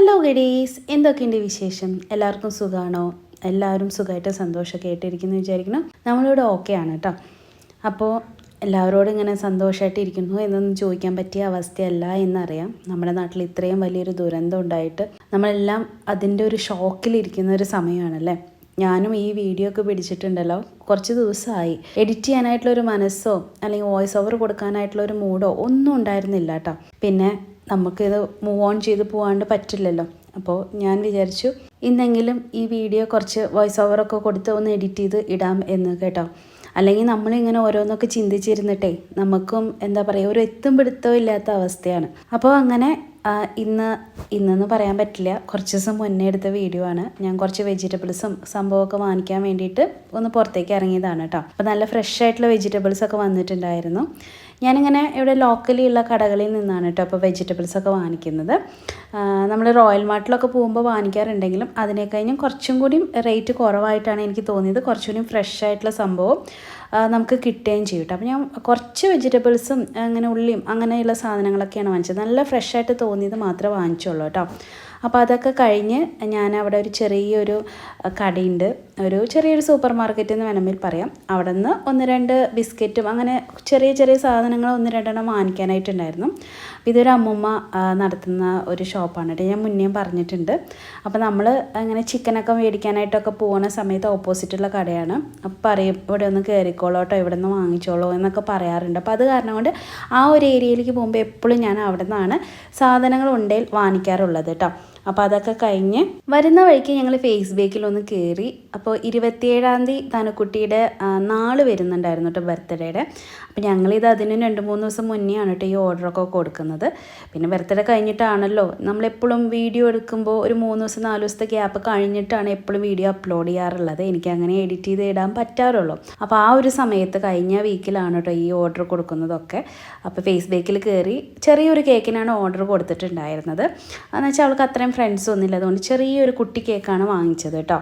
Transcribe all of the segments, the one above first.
Hello ഗഡീസ് എന്തൊക്കെയുണ്ട് വിശേഷം? എല്ലാവർക്കും സുഖമാണോ എല്ലാവരും സുഖമായിട്ട് സന്തോഷമൊക്കെ ആയിട്ടിരിക്കുന്നു വിചാരിക്കണം നമ്മളിവിടെ ഓക്കെ ആണ് കേട്ടോ അപ്പോൾ എല്ലാവരോടും ഇങ്ങനെ സന്തോഷമായിട്ട് ഇരിക്കുന്നു എന്നൊന്നും ചോദിക്കാൻ പറ്റിയ അവസ്ഥയല്ല എന്നറിയാം. നമ്മുടെ നാട്ടിൽ ഇത്രയും വലിയൊരു ദുരന്തം ഉണ്ടായിട്ട് നമ്മളെല്ലാം അതിന്റെ ഒരു ഷോക്കിലിരിക്കുന്ന ഒരു സമയമാണല്ലേ? ഞാനും ഈ വീഡിയോ ഒക്കെ പിടിച്ചിട്ടുണ്ടല്ലോ. കുറച്ച് ദിവസമായി. എഡിറ്റ് ചെയ്യാനായിട്ടുള്ള ഒരു മനസ്സോ അല്ലെങ്കിൽ വോയിസ് ഓവർ കൊടുക്കാനായിട്ടുള്ള ഒരു മൂഡോ ഒന്നും ഉണ്ടായിരുന്നില്ല കേട്ടോ പിന്നെ നമുക്കിത് മൂവ് ഓൺ ചെയ്ത് പോകാണ്ട് പറ്റില്ലല്ലോ. അപ്പോൾ ഞാൻ വിചാരിച്ചു ഇന്നെങ്കിലും ഈ വീഡിയോ കുറച്ച് വോയിസ് ഓവറൊക്കെ കൊടുത്ത് ഒന്ന് എഡിറ്റ് ചെയ്ത് ഇടാം എന്ന് കേട്ടോ. അല്ലെങ്കിൽ നമ്മളിങ്ങനെ ഓരോന്നൊക്കെ ചിന്തിച്ചിരുന്നിട്ടേ നമുക്കും എന്താ പറയുക ഒരു എത്തും പിടുത്തവും ഇല്ലാത്ത അവസ്ഥയാണ്. അപ്പോൾ അങ്ങനെ ഇന്ന് ഇന്നെന്ന് പറയാൻ പറ്റില്ല. കുറച്ച് ദിവസം മുന്നേ എടുത്ത വീഡിയോ ആണ്. ഞാൻ കുറച്ച് വെജിറ്റബിൾസും സംഭവമൊക്കെ വാങ്ങിക്കാൻ വേണ്ടിയിട്ട് ഒന്ന് പുറത്തേക്ക് ഇറങ്ങിയതാണ് കേട്ടോ. അപ്പോൾ നല്ല ഫ്രഷ് ആയിട്ടുള്ള വെജിറ്റബിൾസ് ഒക്കെ വന്നിട്ടുണ്ടായിരുന്നു. ഞാനിങ്ങനെ ഇവിടെ ലോക്കലി ഉള്ള കടകളിൽ നിന്നാണ് കേട്ടോ അപ്പോൾ വെജിറ്റബിൾസ് ഒക്കെ വാങ്ങിക്കുന്നത്. നമ്മൾ റോയൽ മാർട്ടിലൊക്കെ പോകുമ്പോൾ വാങ്ങിക്കാറുണ്ടെങ്കിലും അതിനെ കഴിഞ്ഞും കുറച്ചും കൂടി റേറ്റ് കുറവായിട്ടാണ് എനിക്ക് തോന്നിയത്. കുറച്ചുകൂടി ഫ്രഷ് ആയിട്ടുള്ള സംഭവം നമുക്ക് കിട്ടുകയും ചെയ്യും കേട്ടോ. അപ്പോൾ ഞാൻ കുറച്ച് വെജിറ്റബിൾസും അങ്ങനെ ഉള്ളിയും അങ്ങനെയുള്ള സാധനങ്ങളൊക്കെയാണ് വാങ്ങിച്ചത്. നല്ല ഫ്രഷ് ആയിട്ട് തോന്നിയത് മാത്രമേ വാങ്ങിച്ചുള്ളൂ കേട്ടോ. അപ്പോൾ അതൊക്കെ കഴിഞ്ഞ് ഞാൻ അവിടെ ഒരു ചെറിയൊരു കടയുണ്ട്. ഒരു ചെറിയൊരു സൂപ്പർ മാർക്കറ്റ് എന്ന് വേണമെങ്കിൽ പറയാം. അവിടെ നിന്ന് ഒന്ന് രണ്ട് ബിസ്ക്കറ്റും അങ്ങനെ ചെറിയ ചെറിയ സാധനങ്ങൾ ഒന്ന് രണ്ടെണ്ണം വാങ്ങിക്കാനായിട്ടുണ്ടായിരുന്നു. അപ്പോൾ ഇതൊരു അമ്മുമ്മ നടത്തുന്ന ഒരു ഷോപ്പാണ് കേട്ടോ. ഞാൻ മുന്നേ പറഞ്ഞിട്ടുണ്ട്. അപ്പോൾ നമ്മൾ അങ്ങനെ ചിക്കനൊക്കെ മേടിക്കാനായിട്ടൊക്കെ പോകുന്ന സമയത്ത് ഓപ്പോസിറ്റുള്ള കടയാണ്. അപ്പോൾ പറയും ഇവിടെ ഒന്ന് കയറിക്കോളോ കേട്ടോ ഇവിടെ നിന്ന് വാങ്ങിച്ചോളോ എന്നൊക്കെ പറയാറുണ്ട്. അപ്പോൾ അത് കാരണം കൊണ്ട് ആ ഒരു ഏരിയയിലേക്ക് പോകുമ്പോൾ എപ്പോഴും ഞാൻ അവിടെ നിന്നാണ് സാധനങ്ങൾ ഉണ്ടെങ്കിൽ വാങ്ങിക്കാറുള്ളത് കേട്ടോ. അപ്പോൾ അതൊക്കെ കഴിഞ്ഞ് വരുന്ന വഴിക്ക് ഞങ്ങൾ ഫേസ്ബുക്കിൽ ഒന്ന് കയറി അപ്പോൾ ഇരുപത്തിയേഴാം തീയതി തനുക്കുട്ടിയുടെ നാൾ വരുന്നുണ്ടായിരുന്നു കേട്ടോ ബർത്ത്ഡേയുടെ. അപ്പോൾ ഞങ്ങളിത് അതിന് രണ്ട് മൂന്ന് ദിവസം മുന്നെയാണ് കേട്ടോ ഈ ഓർഡറൊക്കെ കൊടുക്കുന്നത്. പിന്നെ ബർത്ത്ഡേ കഴിഞ്ഞിട്ടാണല്ലോ. നമ്മളെപ്പോഴും വീഡിയോ എടുക്കുമ്പോൾ ഒരു മൂന്ന് ദിവസം നാല് ദിവസത്തെ ഗ്യാപ്പ് കഴിഞ്ഞിട്ടാണ് എപ്പോഴും വീഡിയോ അപ്ലോഡ് ചെയ്യാറുള്ളത്. എനിക്ക് അങ്ങനെ എഡിറ്റ് ചെയ്ത് ഇടാൻ പറ്റാറുള്ളൂ. അപ്പോൾ ആ ഒരു സമയത്ത് കഴിഞ്ഞ വീക്കിലാണ് കേട്ടോ ഈ ഓർഡർ കൊടുക്കുന്നതൊക്കെ. അപ്പോൾ ഫേസ്ബുക്കിൽ കയറി ചെറിയൊരു കേക്കിനാണ് ഓർഡർ കൊടുത്തിട്ടുണ്ടായിരുന്നത്. എന്ന് വെച്ചാൽ അവൾക്ക് അത്രയും ഫ്രണ്ട്സ് ഒന്നുമില്ല അതുകൊണ്ട് ചെറിയൊരു കുട്ടി കേക്കാണ് വാങ്ങിച്ചത് കേട്ടോ.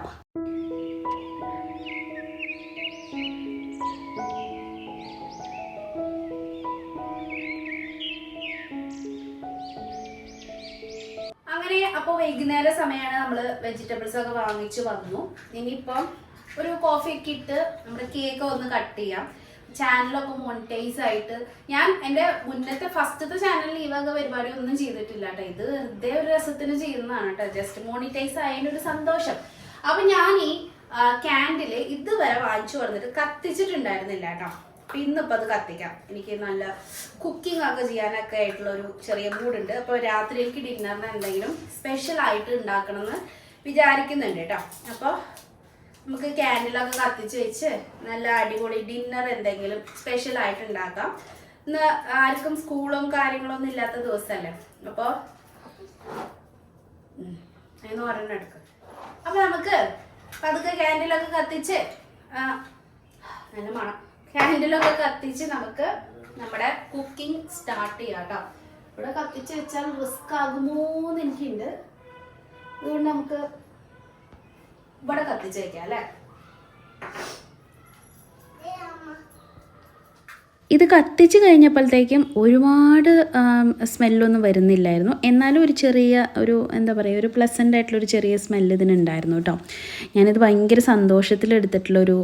അപ്പോൾ വൈകുന്നേര സമയമാണ് നമ്മൾ വെജിറ്റബിൾസ് ഒക്കെ വാങ്ങിച്ചു വന്നു. ഇനിയിപ്പം ഒരു കോഫി ഒക്കെ ഇട്ട് നമ്മുടെ കേക്ക് ഒന്ന് കട്ട് ചെയ്യാം. ചാനലൊക്കെ മോണിറ്റൈസ് ആയിട്ട് ഞാൻ എന്റെ മുന്നത്തെ ഫസ്റ്റത്തെ ചാനലിൽ ഈ വക പരിപാടി ഒന്നും ചെയ്തിട്ടില്ല കേട്ടോ ഇത് വെറുതെ ഒരു രസത്തിന് ചെയ്യുന്നതാണ് കേട്ടോ ജസ്റ്റ് മോണിറ്റൈസ് ആയതിന്റെ ഒരു സന്തോഷം. അപ്പൊ ഞാൻ ഈ ക്യാൻഡിൽ ഇതുവരെ വാങ്ങിച്ചു വന്നിട്ട് കത്തിച്ചിട്ടുണ്ടായിരുന്നില്ല കേട്ടോ അപ്പം ഇന്നിപ്പോ അത് കത്തിക്കാം. എനിക്ക് നല്ല കുക്കിംഗ് ഒക്കെ ചെയ്യാനൊക്കെ ആയിട്ടുള്ള ഒരു ചെറിയ മൂടുണ്ട് അപ്പോൾ രാത്രിയിലേക്ക് ഡിന്നറിന് എന്തെങ്കിലും സ്പെഷ്യൽ ആയിട്ട് ഉണ്ടാക്കണം എന്ന് വിചാരിക്കുന്നുണ്ട് കേട്ടോ അപ്പോൾ നമുക്ക് ക്യാൻഡിലൊക്കെ കത്തിച്ച് വെച്ച് നല്ല അടിപൊളി ഡിന്നർ എന്തെങ്കിലും സ്പെഷ്യൽ ആയിട്ട് ഉണ്ടാക്കാം. ഇന്ന് ആർക്കും സ്കൂളും കാര്യങ്ങളൊന്നും ഇല്ലാത്ത ദിവസമല്ലേ അപ്പോൾ അതിന് ഒരെണ്ണം എടുക്കും. അപ്പൊ നമുക്ക് പതുക്കെ ക്യാൻഡിലൊക്കെ കത്തിച്ച് നല്ല മണം. ക്യാൻഡിലൊക്കെ കത്തിച്ച് നമുക്ക് നമ്മുടെ കുക്കിംഗ് സ്റ്റാർട്ട് ചെയ്യാം കേട്ടോ ഇവിടെ കത്തിച്ച് വെച്ചാൽ റിസ്ക് ആകുമോ എന്ന് എനിക്കുണ്ട്. അതുകൊണ്ട് നമുക്ക് ഇവിടെ കത്തിച്ച് വെക്കാം അല്ലേ? ഇത് കത്തിച്ച് കഴിഞ്ഞപ്പോഴത്തേക്കും ഒരുപാട് സ്മെല്ലൊന്നും വരുന്നില്ലായിരുന്നു. എന്നാലും ഒരു ചെറിയ ഒരു എന്താ പറയുക ഒരു പ്ലസന്റ് ആയിട്ടുള്ള ഒരു ചെറിയ സ്മെല്ല് ഇതിനുണ്ടായിരുന്നു കേട്ടോ ഞാനിത് ഭയങ്കര സന്തോഷത്തിലെടുത്തിട്ടുള്ളൊരു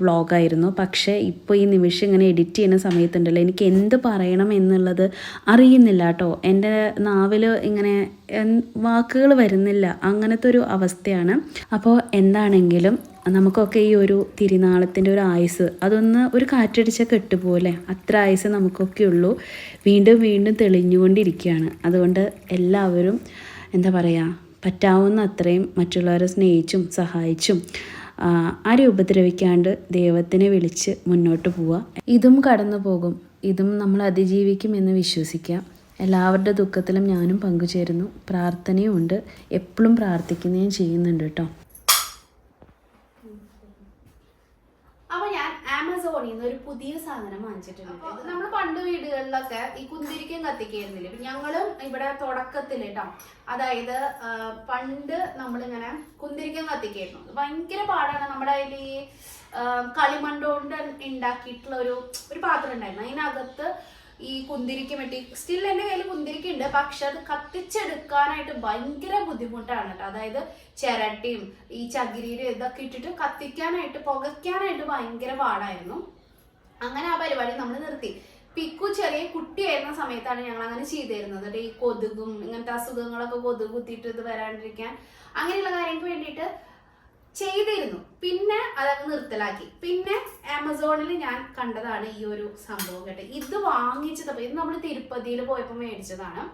വ്ളോഗായിരുന്നു പക്ഷേ ഇപ്പോൾ ഈ നിമിഷം ഇങ്ങനെ എഡിറ്റ് ചെയ്യുന്ന സമയത്തുണ്ടല്ലോ എനിക്ക് എന്ത് പറയണം എന്നുള്ളത് അറിയുന്നില്ല കേട്ടോ എന്റെ നാവിൽ ഇങ്ങനെ വാക്കുകൾ വരുന്നില്ല. അങ്ങനത്തെ ഒരു അവസ്ഥയാണ്. അപ്പോൾ എന്താണെങ്കിലും നമുക്കൊക്കെ ഈ ഒരു തിരുനാളത്തിന്റെ ഒരു ആയുസ് അതൊന്ന് ഒരു കാറ്റടിച്ച കെട്ടുപോലെ അത്ര ആയുസ് നമുക്കൊക്കെ ഉള്ളൂ. വീണ്ടും വീണ്ടും തെളിഞ്ഞുകൊണ്ടിരിക്കുകയാണ്. അതുകൊണ്ട് എല്ലാവരും എന്താ പറയുക പറ്റാവുന്ന അത്രയും മറ്റുള്ളവരെ സ്നേഹിച്ചും സഹായിച്ചും ആ, ആരെയും ഉപദ്രവിക്കാണ്ട് ദൈവത്തിനെ വിളിച്ച് മുന്നോട്ട് പോവുക. ഇതും കടന്നു പോകും. ഇതും നമ്മൾ അതിജീവിക്കും എന്ന് വിശ്വസിക്കുക എല്ലാവരുടെ ദുഃഖത്തിലും ഞാനും പങ്കുചേരുന്നു. പ്രാർത്ഥനയും ഉണ്ട് എപ്പോഴും പ്രാർത്ഥിക്കുന്നതും ചെയ്യുന്നുണ്ട് കേട്ടോ അപ്പൊ ഞാൻ നിന്ന് ഒരു പുതിയ സാധനം വാങ്ങിച്ചിട്ടുണ്ട്. നമ്മൾ പണ്ട് വീടുകളിലൊക്കെ ഈ കുന്തിരിക്കം കത്തിക്കുന്നില്ല ഞങ്ങളും ഇവിടെ തുടക്കത്തിൽ കേട്ടോ അതായത് പണ്ട് നമ്മളിങ്ങനെ കുന്തിരിക്കം കത്തിക്കായിരുന്നു. ഭയങ്കര പാടാണ്. നമ്മുടെ അതിൽ ഈ കളിമണ്ണ് കൊണ്ട് ഉണ്ടാക്കിയിട്ടുള്ള ഒരു ഒരു പാത്രം ഉണ്ടായിരുന്നു. അതിനകത്ത് ഈ കുന്തിരിക്ക് വേണ്ടി സ്റ്റിൽ എന്റെ കയ്യിൽ കുന്തിരിക്ക ഉണ്ട് പക്ഷെ അത് കത്തിച്ചെടുക്കാനായിട്ട് ഭയങ്കര ബുദ്ധിമുട്ടാണ് കേട്ടോ. അതായത് ചിരട്ടിയും ഈ ചകിരിയിലും ഇതൊക്കെ ഇട്ടിട്ട് കത്തിക്കാനായിട്ട് പുകയ്ക്കാനായിട്ട് ഭയങ്കര പാടായിരുന്നു. അങ്ങനെ ആ പരിപാടി നമ്മൾ നിർത്തി. പിക്കു ചെറിയ കുട്ടിയായിരുന്ന സമയത്താണ് ഞങ്ങൾ അങ്ങനെ ചെയ്തിരുന്നത്. ഈ കൊതുകും ഇങ്ങനത്തെ അസുഖങ്ങളൊക്കെ കൊതുക് കുത്തിയിട്ട് ഇത് വരാണ്ടിരിക്കാൻ. അങ്ങനെയുള്ള കാര്യങ്ങൾക്ക് വേണ്ടിയിട്ട് ചെയ്തിരുന്നു. പിന്നെ അതങ്ങ് നിർത്തലാക്കി. പിന്നെ ആമസോണിൽ ഞാൻ കണ്ടതാണ് ഈ ഒരു സംഭവം കേട്ടോ. ഇത് വാങ്ങിച്ചത് ഇത് നമ്മൾ തിരുപ്പതിയിൽ പോയപ്പോൾ മേടിച്ചതാണ്.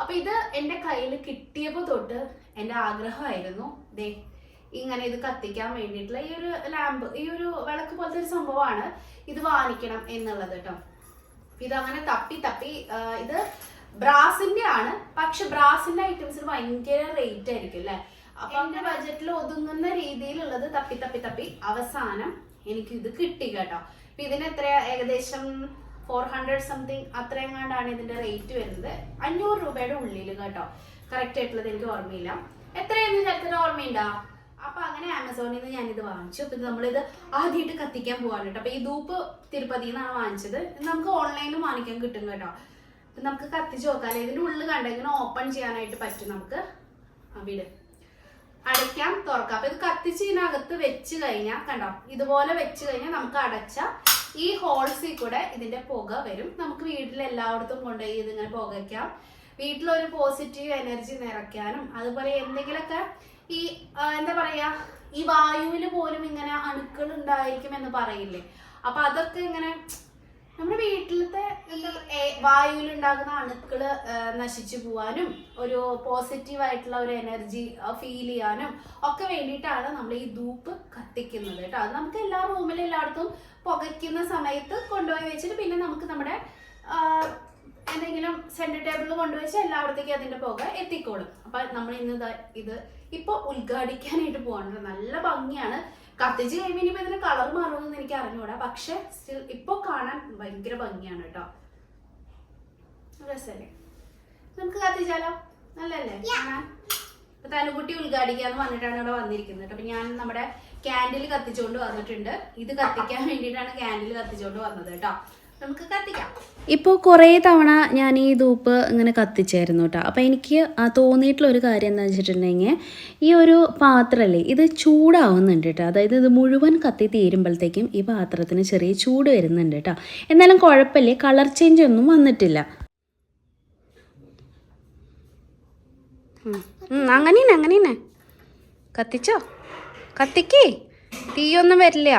അപ്പൊ ഇത് എന്റെ കയ്യിൽ കിട്ടിയപ്പോൾ തൊട്ട് എന്റെ ആഗ്രഹമായിരുന്നു. ദേ ഇങ്ങനെ ഇത് കത്തിക്കാൻ വേണ്ടിയിട്ടുള്ള ഈ ഒരു ലാമ്പ് ഈ ഒരു വിളക്ക് പോലത്തെ ഒരു സംഭവമാണ് ഇത് വാങ്ങിക്കണം എന്നുള്ളത് കേട്ടോ. ഇത് അങ്ങനെ തപ്പി തപ്പി ഇത് ബ്രാസിന്റെ ആണ് പക്ഷെ ബ്രാസിന്റെ ഐറ്റംസിന് ഭയങ്കര റേറ്റ് ആയിരിക്കും അല്ലെ? എന്റെ ബജറ്റിൽ ഒതുങ്ങുന്ന രീതിയിലുള്ളത് തപ്പി തപ്പി തപ്പി. അവസാനം എനിക്ക് ഇത് കിട്ടി കേട്ടോ. അപ്പൊ ഇതിന് എത്ര ഏകദേശം ഫോർ ഹൺഡ്രഡ് സംതിങ് അത്രയെങ്ങാണ്ടാണ് ഇതിന്റെ റേറ്റ് വരുന്നത്. അഞ്ഞൂറ് രൂപയുടെ ഉള്ളിൽ കേട്ടോ. കറക്റ്റ് ആയിട്ടുള്ളത് എനിക്ക് ഓർമ്മയില്ല. എത്രയെന്ന് ചേർത്തിന് ഓർമ്മയുണ്ടോ? അപ്പൊ അങ്ങനെ ആമസോണിൽ നിന്ന് ഞാനിത് വാങ്ങിച്ചു. അപ്പൊ നമ്മളിത് ആദ്യമായിട്ട് കത്തിക്കാൻ പോവാണ് കേട്ടോ. അപ്പൊ ഈ ധൂപ്പ് തിരുപ്പതിയിൽ നിന്നാണ് വാങ്ങിച്ചത് നമുക്ക് ഓൺലൈനിൽ വാങ്ങിക്കാൻ കിട്ടും കേട്ടോ. നമുക്ക് കത്തിച്ച് നോക്കാം. ഇതിന്റെ ഉള്ളിൽ കണ്ടെങ്കിൽ ഓപ്പൺ ചെയ്യാനായിട്ട് പറ്റും നമുക്ക്. ആ വീട്. അടയ്ക്കാം തുറക്കാം. അപ്പൊ ഇത് കത്തിച്ച് ഇതിനകത്ത് വെച്ച് കഴിഞ്ഞാൽ കണ്ടോ? ഇതുപോലെ വെച്ച് കഴിഞ്ഞാൽ നമുക്ക് അടച്ച ഈ ഹോൾസിൽ കൂടെ ഇതിന്റെ പുക വരും. നമുക്ക് വീട്ടിൽ എല്ലായിടത്തും കൊണ്ടുപോയി ഇതിങ്ങനെ പുകയ്ക്കാം വീട്ടിലൊരു പോസിറ്റീവ് എനർജി നിറയ്ക്കാനും അതുപോലെ എന്തെങ്കിലുമൊക്കെ ഈ എന്താ പറയാ ഈ വായുവിൽ പോലും ഇങ്ങനെ അണുക്കൾ ഉണ്ടായിരിക്കും എന്ന് പറയില്ലേ? അപ്പൊ അതൊക്കെ ഇങ്ങനെ നമ്മുടെ വീട്ടിലത്തെ വായുവിലുണ്ടാകുന്ന അണുക്കൾ ആ, നശിച്ചു പോവാനും ഒരു പോസിറ്റീവ് ആയിട്ടുള്ള ഒരു എനർജി ഫീൽ ചെയ്യാനും ഒക്കെ വേണ്ടിയിട്ടാണ് നമ്മൾ ഈ ധൂപ്പ് കത്തിക്കുന്നത് കേട്ടോ. അത് നമുക്ക് എല്ലാ റൂമിലും എല്ലായിടത്തും പുകയ്ക്കുന്ന സമയത്ത് കൊണ്ടുപോയി വെച്ചിട്ട് പിന്നെ നമുക്ക് നമ്മുടെ എന്തെങ്കിലും സെന്റർ ടേബിളിൽ കൊണ്ടുവച്ച് എല്ലായിടത്തേക്കും അതിന്റെ പുക എത്തിക്കോളും. അപ്പൊ നമ്മൾ ഇന്ന് ഇത് ഇപ്പൊ ഉദ്ഘാടിക്കാനായിട്ട് പോകണം നല്ല ഭംഗിയാണ്. കത്തിച്ച് കഴിയുമ്പോൾ ഇനിയിപ്പോ ഇതിന് കളർ മാറുമെന്ന് എനിക്ക് അറിഞ്ഞൂടാ. പക്ഷെ സ്റ്റിൽ ഇപ്പൊ കാണാൻ ഭയങ്കര ഭംഗിയാണ് കേട്ടോ രസല്ലേ? നമുക്ക് കത്തിച്ചാലോ? നല്ലല്ലേ ഇപ്പൊ തനുകുട്ടി ഉദ്ഘാടിക്കാന്ന് പറഞ്ഞിട്ടാണ് ഇവിടെ വന്നിരിക്കുന്നത്. കേട്ടോ. അപ്പൊ ഞാൻ നമ്മുടെ ക്യാൻഡിൽ കത്തിച്ചുകൊണ്ട് വന്നിട്ടുണ്ട്. ഇത് കത്തിക്കാൻ വേണ്ടിയിട്ടാണ് ക്യാൻഡിൽ കത്തിച്ചുകൊണ്ട് വന്നത് കേട്ടോ നമുക്ക് കത്തിക്കാം. ഇപ്പോൾ കുറേ തവണ ഞാൻ ഈ ധൂപ്പ് ഇങ്ങനെ കത്തിച്ചായിരുന്നു കേട്ടോ. അപ്പോൾ എനിക്ക് തോന്നിയിട്ടുള്ള ഒരു കാര്യം എന്താണെന്ന് വെച്ചിട്ടുണ്ടെങ്കിൽ ഈ ഒരു പാത്രമല്ലേ ഇത് ചൂടാവുന്നുണ്ട് കേട്ടോ. അതായത് ഇത് മുഴുവൻ കത്തി തീരുമ്പോഴത്തേക്കും ഈ പാത്രത്തിന് ചെറിയ ചൂട് വരുന്നുണ്ട് കേട്ടോ. എന്നാലും കുഴപ്പമില്ലേ കളർ ചേഞ്ച് ഒന്നും വന്നിട്ടില്ല. അങ്ങനെ അങ്ങനെ കത്തിച്ചോ? കത്തിക്കേ. തീയൊന്നും വരില്ല.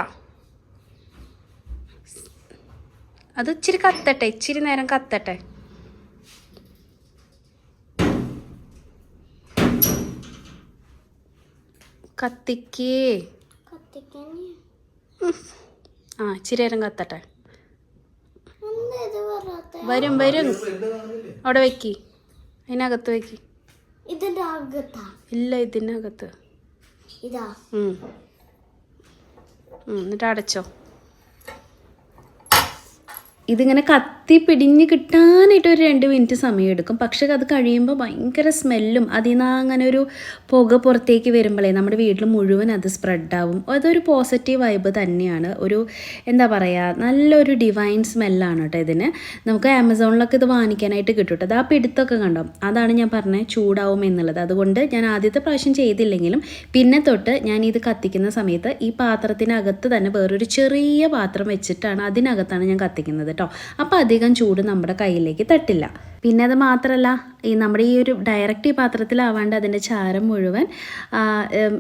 അത് ഇച്ചിരി കത്തട്ടെ ഇച്ചിരി നേരം കത്തട്ടെ. കത്തിക്കേ. ആ ഇച്ചിരി നേരം കത്തട്ടെ. വരും വരും. അവിടെ വെക്കി. അതിനകത്ത് വെക്കി. ഇല്ല ഇതിനകത്ത്. എന്നിട്ട് അടച്ചോ. ഇതിങ്ങനെ കത്തി പിടിഞ്ഞ് കിട്ടാനായിട്ട് ഒരു രണ്ട് മിനിറ്റ് സമയം എടുക്കും പക്ഷെ അത് കഴിയുമ്പോൾ ഭയങ്കര സ്മെല്ലും അതിൽ നിന്ന് അങ്ങനെ ഒരു പുക പുറത്തേക്ക് വരുമ്പോഴേ നമ്മുടെ വീട്ടിൽ മുഴുവൻ അത് സ്പ്രെഡാവും. അതൊരു പോസിറ്റീവ് വൈബ് തന്നെയാണ്. ഒരു എന്താ പറയുക നല്ലൊരു ഡിവൈൻ സ്മെല്ലാണ് കേട്ടോ ഇതിന്. നമുക്ക് ആമസോണിലൊക്കെ ഇത് വാങ്ങിക്കാനായിട്ട് കിട്ടും കേട്ടോ. അത് ആ പിടുത്തൊക്കെ കണ്ടോ? അതാണ് ഞാൻ പറഞ്ഞത് ചൂടാവും എന്നുള്ളത്. അതുകൊണ്ട് ഞാൻ ആദ്യത്തെ പ്രാവശ്യം ചെയ്തില്ലെങ്കിലും പിന്നെ തൊട്ട് ഞാൻ ഇത് കത്തിക്കുന്ന സമയത്ത് ഈ പാത്രത്തിനകത്ത് തന്നെ വേറൊരു ചെറിയ പാത്രം വെച്ചിട്ടാണ് അതിനകത്താണ് ഞാൻ കത്തിക്കുന്നത് കേട്ടോ. അപ്പോൾ അധികം ചൂട് നമ്മുടെ കയ്യിലേക്ക് തട്ടില്ല. പിന്നെ അത് മാത്രമല്ല ഈ നമ്മുടെ ഈ ഒരു ഡയറക്റ്റ് ഈ പാത്രത്തിലാവാണ്ട് അതിന്റെ ചാരം മുഴുവൻ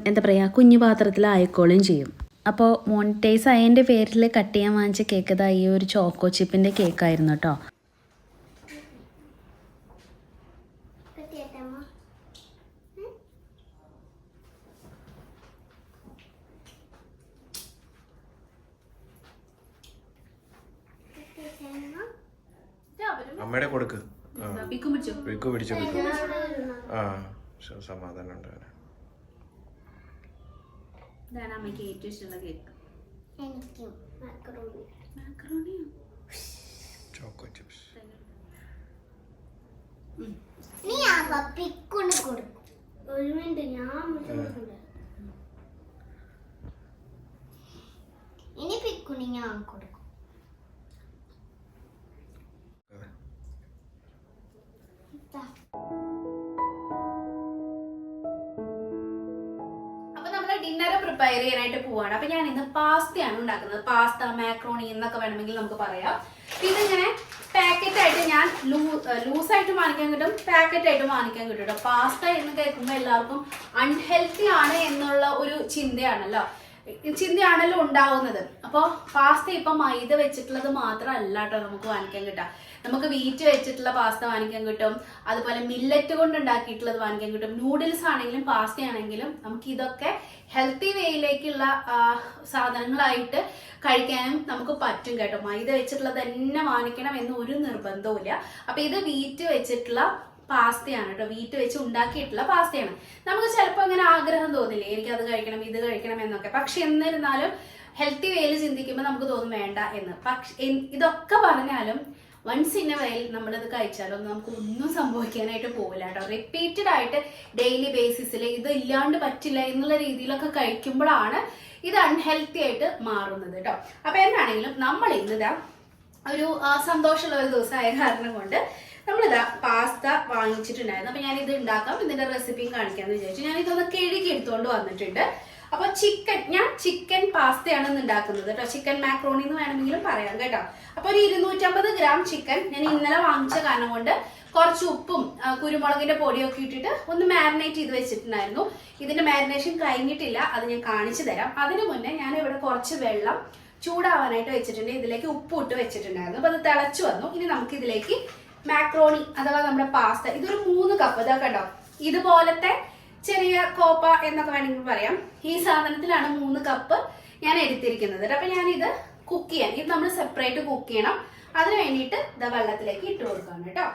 എന്താ പറയുക കുഞ്ഞു പാത്രത്തിലായിക്കോളും ചെയ്യും. അപ്പോൾ മോണിറ്റൈസ് ആയതിന്റെ പേരിൽ കട്ട് ചെയ്യാൻ വാങ്ങിച്ച കേക്ക് ഈ ഒരു ചോക്കോ ചിപ്പിന്റെ കേക്കായിരുന്നു കേട്ടോ. അമ്മയുടെ കൊടുക്ക്. വിക്കു പിക്കും പിടിച്ചു? പിക്കു പിക്കു ആ സമാധാനം ഉണ്ട് ഇതാണ് അമ്മയ്ക്ക് ഏറ്റവും ഇഷ്ടമുള്ള കേക്ക്. ചോക്കോ ചിപ്സ് നീ ആ പപ്പിക്കൊണ്ട് കൊടുക്കും. ഒരു മിനിറ്റ് ഞാൻ. ഇനി പിക്കുണി ഞാൻ കൊടുക്കും. ഡിന്നർ പ്രിപ്പയർ ചെയ്യാനായിട്ട് പോവാണ്. അപ്പൊ ഞാൻ ഇന്ന് പാസ്തയാണ് ഉണ്ടാക്കുന്നത്. പാസ്ത മാക്രോണി എന്നൊക്കെ വേണമെങ്കിൽ നമുക്ക് പറയാം. ഇതിങ്ങനെ പാക്കറ്റ് ആയിട്ട് ഞാൻ ലൂസ് ആയിട്ട് വാങ്ങിക്കാൻ കിട്ടും പാക്കറ്റ് ആയിട്ട് വാങ്ങിക്കാൻ കിട്ടും പാസ്ത എന്ന് കേൾക്കുമ്പോൾ എല്ലാവർക്കും അൺഹെൽത്തി ആണ് എന്നുള്ള ഒരു ചിന്തയാണല്ലോ. ചിന്തയാണല്ലോ ഉണ്ടാവുന്നത്. അപ്പോൾ പാസ്ത ഇപ്പൊ മൈദ വെച്ചിട്ടുള്ളത് മാത്രമല്ല കേട്ടോ നമുക്ക് വാങ്ങിക്കാൻ കിട്ടുക. നമുക്ക് വീറ്റ് വെച്ചിട്ടുള്ള പാസ്ത വാങ്ങിക്കാൻ കിട്ടും. അതുപോലെ മില്ലറ്റ് കൊണ്ട് ഉണ്ടാക്കിയിട്ടുള്ളത് വാങ്ങിക്കാൻ കിട്ടും. നൂഡിൽസ് ആണെങ്കിലും പാസ്ത ആണെങ്കിലും നമുക്ക് ഇതൊക്കെ ഹെൽത്തി വേയിലേക്കുള്ള സാധനങ്ങളായിട്ട് കഴിക്കാനും നമുക്ക് പറ്റും കേട്ടോ. മൈദ വെച്ചിട്ടുള്ളത് തന്നെ വാങ്ങിക്കണം എന്ന് ഒരു നിർബന്ധവും അപ്പൊ ഇത് വീറ്റ് വെച്ചിട്ടുള്ള പാസ്തയാണ് കേട്ടോ. വീട്ട് വെച്ച് ഉണ്ടാക്കിയിട്ടുള്ള പാസ്തയാണ്. നമുക്ക് ചിലപ്പോൾ അങ്ങനെ ആഗ്രഹം തോന്നില്ലേ? എനിക്ക് അത് കഴിക്കണം ഇത് കഴിക്കണം എന്നൊക്കെ. പക്ഷെ എന്നിരുന്നാലും ഹെൽത്തി വേയിൽ ചിന്തിക്കുമ്പോൾ നമുക്ക് തോന്നും വേണ്ട എന്ന്. പക്ഷെ ഇതൊക്കെ പറഞ്ഞാലും വൺസ് ഇൻ എ വയൽ നമ്മളിത് കഴിച്ചാലൊന്നും നമുക്ക് ഒന്നും സംഭവിക്കാനായിട്ട് പോകില്ല കേട്ടോ. റിപ്പീറ്റഡ് ആയിട്ട് ഡെയിലി ബേസിസിൽ ഇത് ഇല്ലാണ്ട് പറ്റില്ല എന്നുള്ള രീതിയിലൊക്കെ കഴിക്കുമ്പോഴാണ് ഇത് അൺഹെൽത്തി ആയിട്ട് മാറുന്നത് കേട്ടോ. അപ്പൊ എന്താണെങ്കിലും നമ്മൾ ഇന്നിതാ ഒരു സന്തോഷമുള്ള ഒരു ദിവസമായ കാരണം കൊണ്ട് നമ്മളിതാ പാസ്ത വാങ്ങിച്ചിട്ടുണ്ടായിരുന്നു. അപ്പൊ ഞാൻ ഇത് ഉണ്ടാക്കാം ഇതിന്റെ റെസിപ്പിയും കാണിക്കാന്ന് വിചാരിച്ചു. ഞാൻ ഇതൊന്ന് കഴുകി എടുത്തുകൊണ്ട് വന്നിട്ടുണ്ട്. അപ്പൊ ചിക്കൻ ഞാൻ ചിക്കൻ പാസ്തയാണ് ഇന്ന് ഉണ്ടാക്കുന്നത് കേട്ടോ. ചിക്കൻ മാക്രോണി എന്ന് വേണമെങ്കിലും പറയാം കേട്ടോ. അപ്പൊ ഒരു ഇരുന്നൂറ്റമ്പത് ഗ്രാം ചിക്കൻ ഞാൻ ഇന്നലെ വാങ്ങിച്ച കാരണം കൊണ്ട് കുറച്ച് ഉപ്പും കുരുമുളകിന്റെ പൊടിയൊക്കെ ഇട്ടിട്ട് ഒന്ന് മാരിനേറ്റ് ചെയ്ത് വെച്ചിട്ടുണ്ടായിരുന്നു. ഇതിന്റെ മാരിനേഷൻ കഴിഞ്ഞിട്ടില്ല. അത് ഞാൻ കാണിച്ചു തരാം. അതിനു മുന്നേ ഞാൻ ഇവിടെ കുറച്ച് വെള്ളം ചൂടാവാനായിട്ട് വെച്ചിട്ടുണ്ട്. ഇതിലേക്ക് ഉപ്പ് ഇട്ട് വെച്ചിട്ടുണ്ടായിരുന്നു. അപ്പൊ അത് തിളച്ചു വന്നു. ഇനി നമുക്ക് ഇതിലേക്ക് മാക്രോണി അഥവാ നമ്മുടെ പാസ്ത ഇതൊരു മൂന്ന് കപ്പ് ഇതാ കണ്ടോ ഇതുപോലത്തെ ചെറിയ കോപ്പ എന്നൊക്കെ വേണമെങ്കിൽ പറയാം. ഈ സാധനത്തിലാണ് മൂന്ന് കപ്പ് ഞാൻ എടുത്തിരിക്കുന്നത്. അപ്പൊ ഞാൻ ഇത് കുക്ക് ചെയ്യാം. ഇത് നമ്മൾ സെപ്പറേറ്റ് കുക്ക് ചെയ്യണം. അതിന് വേണ്ടിയിട്ട് ഇതാ വെള്ളത്തിലേക്ക് ഇട്ട് കൊടുക്കണം കേട്ടോ.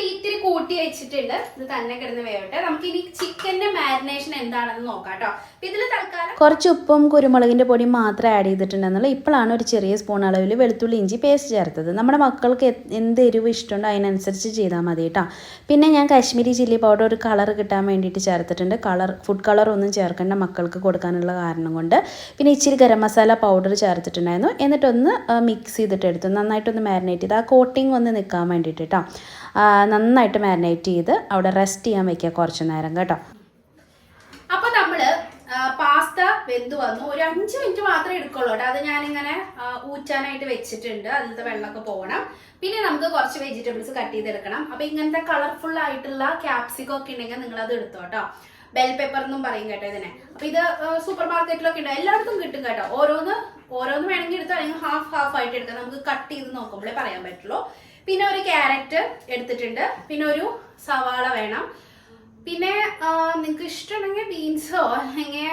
ഞാൻ ഇത്തിരി കൂട്ടി വെച്ചിട്ടുണ്ട്. ഇത് തന്നെ കിടന്ന് വേവട്ടെ. നമുക്ക് ഇനി ചിക്കന്റെ മാരിനേഷൻ എന്താണെന്ന് നോക്കാം കേട്ടോ. ഇതിൽ തൽക്കാലം കുറച്ച് ഉപ്പും കുരുമുളകിന്റെ പൊടിയും മാത്രം ആഡ് ചെയ്തിട്ടുണ്ടെന്നുള്ള. ഇപ്പോഴാണ് ഒരു ചെറിയ സ്പൂൺ അളവിൽ വെളുത്തുള്ളി ഇഞ്ചി പേസ്റ്റ് ചേർത്തത്. നമ്മുടെ മക്കൾക്ക് എന്ത് എരിവ് ഇഷ്ടമുണ്ടോ അതിനനുസരിച്ച് ചെയ്താൽ മതി കേട്ടോ. പിന്നെ ഞാൻ കാശ്മീരി ചില്ലി പൗഡർ ഒരു കളർ കിട്ടാൻ വേണ്ടിയിട്ട് ചേർത്തിട്ടുണ്ട്. കളർ ഫുഡ് കളർ ഒന്നും ചേർക്കേണ്ട മക്കൾക്ക് കൊടുക്കാനുള്ള കാരണം കൊണ്ട്. പിന്നെ ഇച്ചിരി ഗരം മസാല പൗഡർ ചേർത്തിട്ടുണ്ടായിരുന്നു. എന്നിട്ടൊന്ന് മിക്സ് ചെയ്തിട്ട് എടുത്തു നന്നായിട്ടൊന്ന് മാരിനേറ്റ് ചെയ്ത് ആ കോട്ടിങ് ഒന്ന് നിൽക്കാൻ വേണ്ടിയിട്ട് കേട്ടോ. നന്നായിട്ട് മാരിനേറ്റ് ചെയ്ത് അവിടെ റെസ്റ്റ് ചെയ്യാൻ വയ്ക്കുക കുറച്ച് നേരം കേട്ടോ. അപ്പോൾ നമ്മൾ പാസ്ത വെന്ത് വന്നു. ഒരു അഞ്ച് മിനിറ്റ് മാത്രമേ എടുക്കുള്ളൂ കേട്ടോ. അത് ഞാനിങ്ങനെ ഊറ്റാനായിട്ട് വെച്ചിട്ടുണ്ട്. അതിലത്തെ വെള്ളമൊക്കെ പോകണം. പിന്നെ നമുക്ക് കുറച്ച് വെജിറ്റബിൾസ് കട്ട് ചെയ്തെടുക്കണം. അപ്പൊ ഇങ്ങനത്തെ കളർഫുൾ ആയിട്ടുള്ള ക്യാപ്സിക്കം ഒക്കെ ഉണ്ടെങ്കിൽ നിങ്ങൾ അത് എടുത്തോ കേട്ടോ. ബെൽ പേപ്പർ എന്നും പറയും കേട്ടോ ഇതിനെ. അപ്പൊ ഇത് സൂപ്പർ മാർക്കറ്റിലൊക്കെ ഉണ്ട്. എല്ലായിടത്തും കിട്ടും കേട്ടോ. ഓരോന്ന് ഓരോന്ന് വേണമെങ്കിൽ എടുത്തോ. അല്ലെങ്കിൽ ഹാഫ് ഹാഫ് ആയിട്ട് എടുക്കാം. നമുക്ക് കട്ട് ചെയ്ത് നോക്കുമ്പോഴേ പറയാൻ പറ്റുള്ളൂ. പിന്നെ ഒരു ക്യാരറ്റ് എടുത്തിട്ടുണ്ട്. പിന്നെ ഒരു സവാള വേണം. പിന്നെ നിങ്ങൾക്ക് ഇഷ്ടമുണ്ടെങ്കിൽ ബീൻസോ അല്ലെങ്കിൽ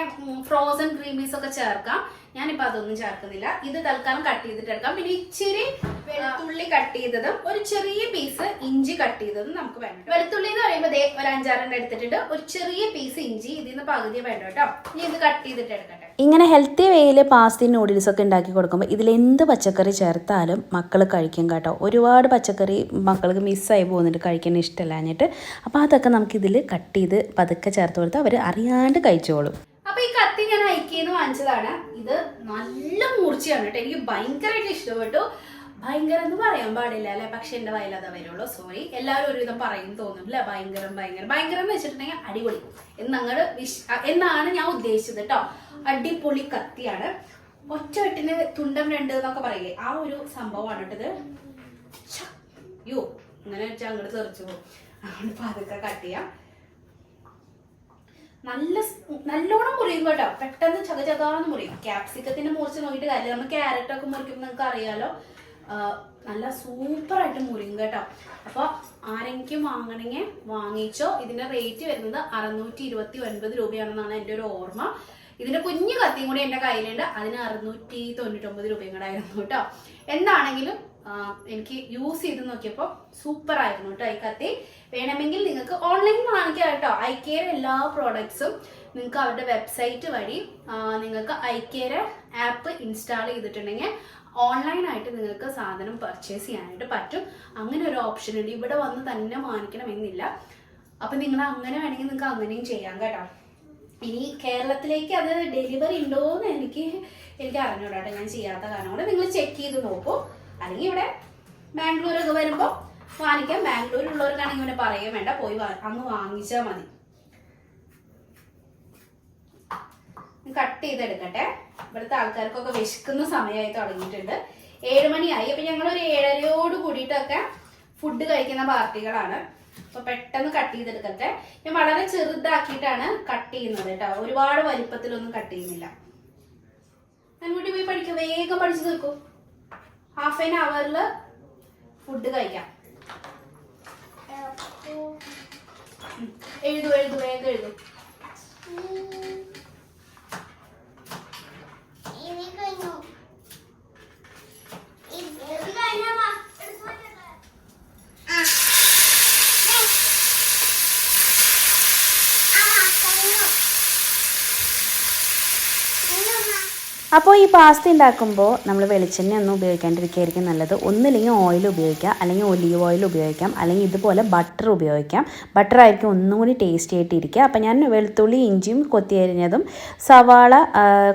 ഫ്രോസൺ ഗ്രീമീസ് ഒക്കെ ചേർക്കാം. ഞാനിപ്പോൾ അതൊന്നും ചേർക്കുന്നില്ല. ഇത് തൽക്കാലം കട്ട് ചെയ്തിട്ട് എടുക്കാം. പിന്നെ ഇച്ചിരി വെളുത്തുള്ളി കട്ട് ചെയ്തതും ഒരു ചെറിയ പീസ് ഇഞ്ചി കട്ട് ചെയ്തതും നമുക്ക് വേണം വെളുത്തുള്ളി എന്ന് പറയുമ്പോൾ ദേ ഒരു അഞ്ചാറെണ്ണം എടുത്തിട്ടുണ്ട്. ഒരു ചെറിയ പീസ് ഇഞ്ചി ഇതിൽ നിന്ന് പകുതി വേണ്ട കേട്ടോ. ഇനി ഇത് കട്ട് ചെയ്തിട്ട് എടുക്കട്ടെ. ഇങ്ങനെ ഹെൽത്തി വേയിൽ പാസ്തി നൂഡിൽസൊക്കെ ഉണ്ടാക്കി കൊടുക്കുമ്പോൾ ഇതിൽ എന്ത് പച്ചക്കറി ചേർത്താലും മക്കൾ കഴിക്കും കേട്ടോ. ഒരുപാട് പച്ചക്കറി മക്കൾക്ക് മിസ്സായി പോകുന്നുണ്ട് കഴിക്കാൻ ഇഷ്ടമല്ല എന്നിട്ട്. അപ്പോൾ അതൊക്കെ നമുക്കിതിൽ കട്ട് ചെയ്ത് പതുക്കെ ചേർത്ത് കൊടുത്താൽ അവർ അറിയാണ്ട് കഴിച്ചോളും. അപ്പോൾ ഈ കത്തി ഞാൻ ഐക്കിന്ന് വാങ്ങിച്ചതാണ്. ഇത് നല്ല മൂർച്ചയാണ് കേട്ടോ. എനിക്ക് ഭയങ്കരമായിട്ട് ഇഷ്ടപ്പെട്ടു. ഭയങ്കരം എന്ന് പറയാൻ പാടില്ല അല്ലെ? പക്ഷെ എന്റെ വയൽ അതേ വരുള്ളൂ. സോറി എല്ലാവരും ഒരുവിധം പറയും തോന്നും അല്ലെ ഭയങ്കരം ഭയങ്കരം. ഭയങ്കരം എന്ന് വെച്ചിട്ടുണ്ടെങ്കിൽ അടിപൊളി. എന്നങ്ങട് വിശ് എന്നാണ് ഞാൻ ഉദ്ദേശിച്ചത് കേട്ടോ അടിപൊളി കത്തിയാണ്. ഒറ്റ വെട്ടിന് തുണ്ടം രണ്ട് എന്നൊക്കെ പറയില്ലേ? ആ ഒരു സംഭവമാണ് കേട്ടത് യോ അങ്ങനെ വെച്ചാൽ അങ്ങോട്ട് തെറിച്ചു പോകും അതുകൊണ്ട് പതുക്കെ കട്ട് ചെയ്യാം. നല്ല നല്ലോണം മുറിയും കേട്ടോ പെട്ടെന്ന് ചക ചകാന്ന് മുറിയും ക്യാപ്സിക്കത്തിന്റെ മുറിച്ച് നോക്കിയിട്ട് കാര്യമില്ല. നമ്മൾ ക്യാരറ്റ് ഒക്കെ മുറിക്കുമ്പോൾ നിങ്ങൾക്ക് അറിയാലോ. നല്ല സൂപ്പർ ആയിട്ട് മുറിയും കേട്ടോ. അപ്പൊ ആരെങ്കിലും വാങ്ങണമെങ്കിൽ വാങ്ങിച്ചോ. ഇതിന്റെ റേറ്റ് വരുന്നത് അറുന്നൂറ്റി ഇരുപത്തി ഒൻപത് രൂപയാണെന്നാണ് എന്റെ ഒരു ഓർമ്മ. ഇതിന്റെ കുഞ്ഞു കത്തിയും കൂടി എന്റെ കയ്യിലുണ്ട്. അതിന് അറുന്നൂറ്റി തൊണ്ണൂറ്റൊമ്പത് രൂപയും കൂടെ ആയിരുന്നു കേട്ടോ. എന്താണെങ്കിലും എനിക്ക് യൂസ് ചെയ്ത് നോക്കിയപ്പോൾ സൂപ്പർ ആയിരുന്നു കേട്ടോ ഈ കത്തി. വേണമെങ്കിൽ നിങ്ങൾക്ക് ഓൺലൈനിൽ വാങ്ങിക്കാം കേട്ടോ. കെയർ എല്ലാ പ്രോഡക്ട്സും നിങ്ങൾക്ക് അവരുടെ വെബ്സൈറ്റ് വഴി നിങ്ങൾക്ക് ഐ കെയർ ആപ്പ് ഇൻസ്റ്റാൾ ചെയ്തിട്ടുണ്ടെങ്കിൽ ഓൺലൈനായിട്ട് നിങ്ങൾക്ക് സാധനം പർച്ചേസ് ചെയ്യാനായിട്ട് പറ്റും. അങ്ങനെ ഒരു ഓപ്ഷൻ ഉണ്ട്. ഇവിടെ വന്ന് തന്നെ വാങ്ങിക്കണമെന്നില്ല. അപ്പം നിങ്ങൾ അങ്ങനെ വേണമെങ്കിൽ നിങ്ങൾക്ക് അങ്ങനെയും ചെയ്യാം കേട്ടോ. ഇനി കേരളത്തിലേക്ക് അത് ഡെലിവറി ഉണ്ടോ എന്ന് എനിക്ക് എനിക്ക് അറിഞ്ഞൂടാ ഞാൻ ചെയ്യാത്ത കാരണം കൊണ്ട് നിങ്ങൾ ചെക്ക് ചെയ്ത് നോക്കൂ. അല്ലെങ്കിൽ ഇവിടെ ബാംഗ്ലൂരൊക്കെ വരുമ്പോൾ വാങ്ങിക്കാം. ബാംഗ്ലൂരിലുള്ളവർക്കാണെങ്കിൽ ഇവനെ പറയുകയും വേണ്ട. പോയി അങ്ങ് വാങ്ങിച്ചാൽ മതി. കട്ട് ചെയ്തെടുക്കട്ടെ. ഇവിടുത്തെ ആൾക്കാർക്കൊക്കെ വിശക്കുന്ന സമയമായി തുടങ്ങിയിട്ടുണ്ട്. ഏഴ് മണിയായി. അപ്പൊ ഞങ്ങൾ ഒരു ഏഴരയോട് കൂടിയിട്ടൊക്കെ ഫുഡ് കഴിക്കുന്ന പാർട്ടികളാണ്. അപ്പൊ പെട്ടെന്ന് കട്ട് ചെയ്തെടുക്കട്ടെ. ഞാൻ വളരെ ചെറുതാക്കിയിട്ടാണ് കട്ട് ചെയ്യുന്നത് കേട്ടോ. ഒരുപാട് വലിപ്പത്തിലൊന്നും കട്ട് ചെയ്യുന്നില്ല. അങ്ങോട്ട് പോയി പഠിക്കുക വേഗം പഠിച്ചു തീർക്കൂ. ഹാഫ് ആൻ അവറിൽ ഫുഡ് കഴിക്കാം. എഴുതു എഴുതൂ വേഗം എഴുതൂ ഇനി കഴിഞ്ഞു ഇത് കഴിഞ്ഞാ എടുത്തു വെച്ചേക്ക്. ആ. ദേ. ആ, കഴിഞ്ഞു. കഴിഞ്ഞു അമ്മ. അപ്പോൾ ഈ പാസ്ത ഉണ്ടാക്കുമ്പോൾ നമ്മൾ വെളിച്ചെണ്ണ ഒന്നും ഉപയോഗിക്കാണ്ടിരിക്കുകയായിരിക്കും നല്ലത്. ഒന്നില്ലെങ്കിൽ ഓയിൽ ഉപയോഗിക്കാം അല്ലെങ്കിൽ ഒലീവ് ഓയിൽ ഉപയോഗിക്കാം അല്ലെങ്കിൽ ഇതുപോലെ ബട്ടർ ഉപയോഗിക്കാം. ബട്ടർ ആയിരിക്കും ഒന്നും കൂടി ടേസ്റ്റി ആയിട്ട് ഇരിക്കുക. അപ്പോൾ ഞാൻ വെളുത്തുള്ളി ഇഞ്ചിയും കൊത്തിയരിഞ്ഞതും സവാള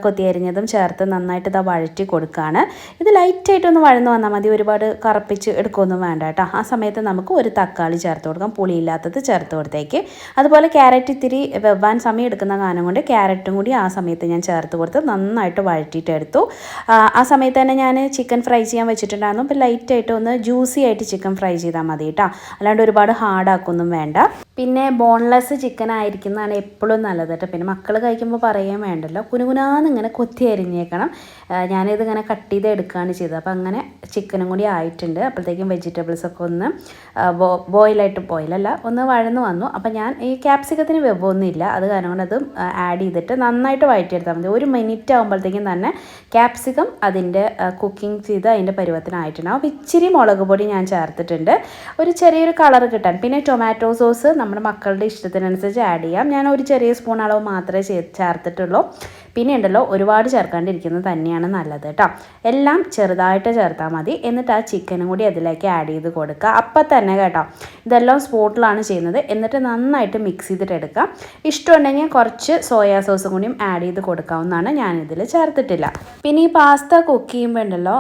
കൊത്തിയരിഞ്ഞതും ചേർത്ത് നന്നായിട്ട് ഇതാ വഴറ്റി കൊടുക്കുകയാണ്. ഇത് ലൈറ്റായിട്ടൊന്ന് വഴന്ന് വന്നാൽ മതി. ഒരുപാട് കറപ്പിച്ച് എടുക്കുകയൊന്നും വേണ്ട കേട്ടോ. ആ സമയത്ത് നമുക്ക് ഒരു തക്കാളി ചേർത്ത് കൊടുക്കാം. പുളിയില്ലാത്തത് ചേർത്ത് കൊടുത്തേക്ക്. അതുപോലെ ക്യാരറ്റ് ഇത്തിരി വെവ്വാൻ സമയം എടുക്കുന്ന കാരണം കൊണ്ട് ക്യാരറ്റും കൂടി ആ സമയത്ത് ഞാൻ ചേർത്ത് കൊടുത്ത് നന്നായിട്ട് വഴറ്റിയിട്ട് എടുത്തു ആ, സമയത്ത് തന്നെ ഞാൻ ചിക്കൻ ഫ്രൈ ചെയ്യാൻ വെച്ചിട്ടുണ്ടായിരുന്നു. അപ്പോൾ ലൈറ്റായിട്ട് ഒന്ന് ജ്യൂസി ആയിട്ട് ചിക്കൻ ഫ്രൈ ചെയ്താൽ മതി കേട്ടോ അല്ലാണ്ട് ഒരുപാട് ഹാർഡാക്കൊന്നും വേണ്ട. പിന്നെ ബോൺലെസ് ചിക്കൻ ആയിരിക്കുന്നതാണ് എപ്പോഴും നല്ലത് കേട്ടോ പിന്നെ മക്കൾ കഴിക്കുമ്പോൾ പറയാൻ വേണ്ടല്ലോ. കുനുകുനാന്ന് ഇങ്ങനെ കൊത്തി അരിഞ്ഞേക്കണം. ഞാനിത് ഇങ്ങനെ കട്ട് ചെയ്ത് എടുക്കുകയാണ് ചെയ്തത്. അപ്പോൾ അങ്ങനെ ചിക്കനും കൂടി ആയിട്ടുണ്ട്. അപ്പോഴത്തേക്കും വെജിറ്റബിൾസ് ഒക്കെ ഒന്ന് ബോയിലായിട്ട് ബോയിലല്ല ഒന്ന് വഴന്ന് വന്നു. അപ്പോൾ ഞാൻ ഈ ക്യാപ്സിക്കത്തിന് വെവൊന്നും ഇല്ല അത് കാരണം കൊണ്ട് അത് ആഡ് ചെയ്തിട്ട് നന്നായിട്ട് വഴറ്റിയെടുത്താൽ മതി. ഒരു മിനിറ്റ് ആകുമ്പോഴത്തേക്കും തന്നെ ക്യാപ്സിക്കം അതിന്റെ കുക്കിംഗ് ചെയ്ത് അതിന്റെ പരുവത്തിനായിട്ടുണ്ടാവും ഇച്ചിരി മുളക് പൊടി ഞാൻ ചേർത്തിട്ടുണ്ട്. ഒരു ചെറിയൊരു കളർ കിട്ടാൻ. പിന്നെ ടൊമാറ്റോ സോസ് നമ്മുടെ മക്കളുടെ ഇഷ്ടത്തിനനുസരിച്ച് ആഡ് ചെയ്യാം. ഞാൻ ഒരു ചെറിയ സ്പൂൺ അളവ് മാത്രമേ ചേർത്തിട്ടുള്ളൂ. പിന്നെ ഉണ്ടല്ലോ ഒരുപാട് ചേർക്കാണ്ടിരിക്കുന്നത് തന്നെയാണ് നല്ലത് കേട്ടോ. എല്ലാം ചെറുതായിട്ട് ചേർത്താൽ മതി. എന്നിട്ട് ആ ചിക്കനും കൂടി അതിലേക്ക് ആഡ് ചെയ്ത് കൊടുക്കുക. അപ്പം തന്നെ കേട്ടോ ഇതെല്ലാം സ്പോട്ടിലാണ് ചെയ്യുന്നത്. എന്നിട്ട് നന്നായിട്ട് മിക്സ് ചെയ്തിട്ട് എടുക്കാം. ഇഷ്ടമുണ്ടെങ്കിൽ കുറച്ച് സോയാ സോസും കൂടിയും ആഡ് ചെയ്ത് കൊടുക്കാവുന്നതാണ്. ഞാനിതിൽ ചേർത്തിട്ടില്ല. പിന്നെ ഈ പാസ്ത കുക്ക് ചെയ്യുമ്പോൾ ഉണ്ടല്ലോ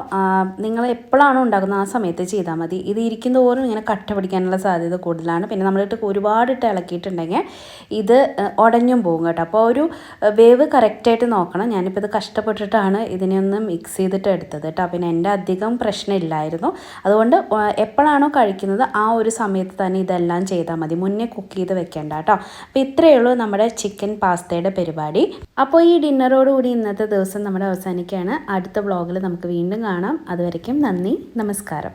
നിങ്ങൾ എപ്പോഴാണോ ഉണ്ടാക്കുന്നത് ആ സമയത്ത് ചെയ്താൽ മതി. ഇത് ഇരിക്കുന്ന തോറും ഇങ്ങനെ കട്ട പിടിക്കാനുള്ള സാധ്യത കൂടുതലാണ്. പിന്നെ നമ്മളിട്ട് ഒരുപാട് ഇട്ട് ഇളക്കിയിട്ടുണ്ടെങ്കിൽ ഇത് ഉടഞ്ഞും പോകും കേട്ടോ. അപ്പോൾ ഒരു വേവ് കറക്റ്റായിട്ട് നോക്കണം. ഞാനിപ്പോൾ ഇത് കഷ്ടപ്പെട്ടിട്ടാണ് ഇതിനെ ഒന്ന് മിക്സ് ചെയ്തിട്ട് എടുത്തത് കേട്ടോ. പിന്നെ എന്റെ അധികം പ്രശ്നമില്ലായിരുന്നു. അതുകൊണ്ട് എപ്പോഴാണോ കഴിക്കുന്നത് ആ ഒരു സമയത്ത് തന്നെ ഇതെല്ലാം ചെയ്താൽ മതി. മുന്നേ കുക്ക് ചെയ്ത് വെക്കേണ്ട കേട്ടോ. അപ്പോൾ ഇത്രയേ ഉള്ളൂ നമ്മുടെ ചിക്കൻ പാസ്തയുടെ പരിപാടി. അപ്പോൾ ഈ ഡിന്നറോടുകൂടി ഇന്നത്തെ ദിവസം നമ്മുടെ അവസാനിക്കുകയാണ്. അടുത്ത വ്ളോഗിൽ നമുക്ക് വീണ്ടും കാണാം. അതുവരയ്ക്കും നന്ദി. നമസ്കാരം.